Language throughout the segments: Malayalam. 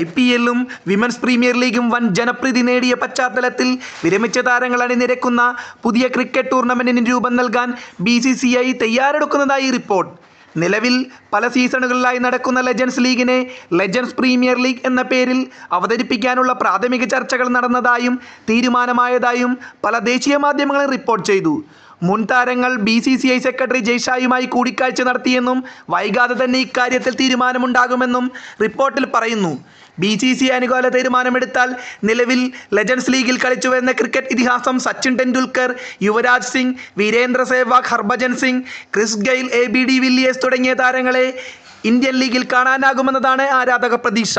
ഐ പി എല്ലും വിമൻസ് പ്രീമിയർ ലീഗും വൻ ജനപ്രീതി നേടിയ പശ്ചാത്തലത്തിൽ വിരമിച്ച താരങ്ങൾ അണിനിരക്കുന്ന പുതിയ ക്രിക്കറ്റ് ടൂർണമെന്റിന് രൂപം നൽകാൻ ബി സി സി ഐ തയ്യാറെടുക്കുന്നതായി റിപ്പോർട്ട്. നിലവിൽ പല സീസണുകളിലായി നടക്കുന്ന ലെജൻസ് ലീഗിനെ ലെജൻസ് പ്രീമിയർ ലീഗ് എന്ന പേരിൽ അവതരിപ്പിക്കാനുള്ള പ്രാഥമിക ചർച്ചകൾ നടന്നതായും തീരുമാനമായതായും പല ദേശീയ മാധ്യമങ്ങളും റിപ്പോർട്ട് ചെയ്തു. മുൻ താരങ്ങൾ B C C I secretary ജയ്ഷായുമായി കൂടിക്കാഴ്ച നടത്തിയെന്നും വൈകാതെ തന്നെ ഇക്കാര്യത്തിൽ തീരുമാനമുണ്ടാകുമെന്നും റിപ്പോർട്ടിൽ പറയുന്നു. ബി സി സി അനുകൂല തീരുമാനമെടുത്താൽ നിലവിൽ ലെജൻഡ്സ് ലീഗിൽ കളിച്ചു വരുന്ന ക്രിക്കറ്റ് ഇതിഹാസം Sachin Tendulkar Yuvraj Singh Virender Sehwag Harbhajan Singh Chris Gayle A B de Villiers തുടങ്ങിയ താരങ്ങളെ ഇന്ത്യൻ ലീഗിൽ കാണാനാകുമെന്നതാണ് ആരാധക പ്രതീക്ഷ.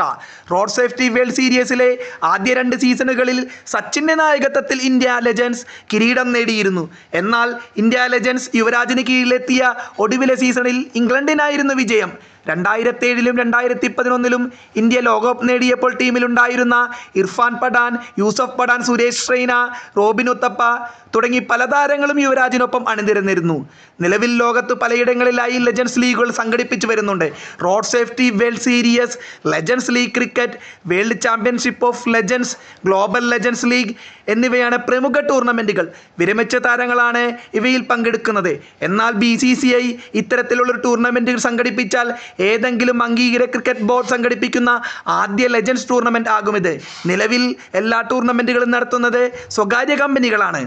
റോഡ് സേഫ്റ്റി വേൾഡ് സീരീസിലെ ആദ്യ രണ്ട് സീസണുകളിൽ സച്ചിന്റെ നായകത്വത്തിൽ ഇന്ത്യ ലെജൻസ് കിരീടം നേടിയിരുന്നു. എന്നാൽ ഇന്ത്യ ലെജൻസ് യുവരാജിന് കീഴിലെത്തിയ ഒടുവിലെ സീസണിൽ ഇംഗ്ലണ്ടിനായിരുന്നു വിജയം. രണ്ടായിരത്തി ഏഴിലും രണ്ടായിരത്തി പതിനൊന്നിലും ഇന്ത്യ ലോകകപ്പ് നേടിയപ്പോൾ ടീമിലുണ്ടായിരുന്ന ഇർഫാൻ പഠാൻ യൂസഫ് പഠാൻ സുരേഷ് റെയ്ന റോബിൻ ഉത്തപ്പ തുടങ്ങി പല താരങ്ങളും യുവരാജിനൊപ്പം അണിനിരന്നിരുന്നു. നിലവിൽ ലോകത്ത് പലയിടങ്ങളിലായി ലെജൻസ് ലീഗുകൾ സംഘടിപ്പിച്ചു വരുന്നുണ്ട്. Road safety world series legends league cricket world championship of legends global legends league എന്നിവയാണ് പ്രമുഖ ടൂർണമെന്റുകൾ വിരമിച്ച താരങ്ങളാണ് ഇവയിൽ പങ്കെടുക്കുന്നത്. എന്നാൽ ബി സി സി ഐ ടൂർണമെന്റുകൾ സംഘടിപ്പിച്ചാൽ ഏതെങ്കിലും അംഗീകൃത ക്രിക്കറ്റ് ബോർഡ് സംഘടിപ്പിക്കുന്ന ആദ്യ ലെജൻഡ്സ് ടൂർണമെന്റ് ആകും ഇത്. നിലവിൽ എല്ലാ ടൂർണമെന്റുകളും നടത്തുന്നത് സ്വകാര്യ കമ്പനികളാണ്.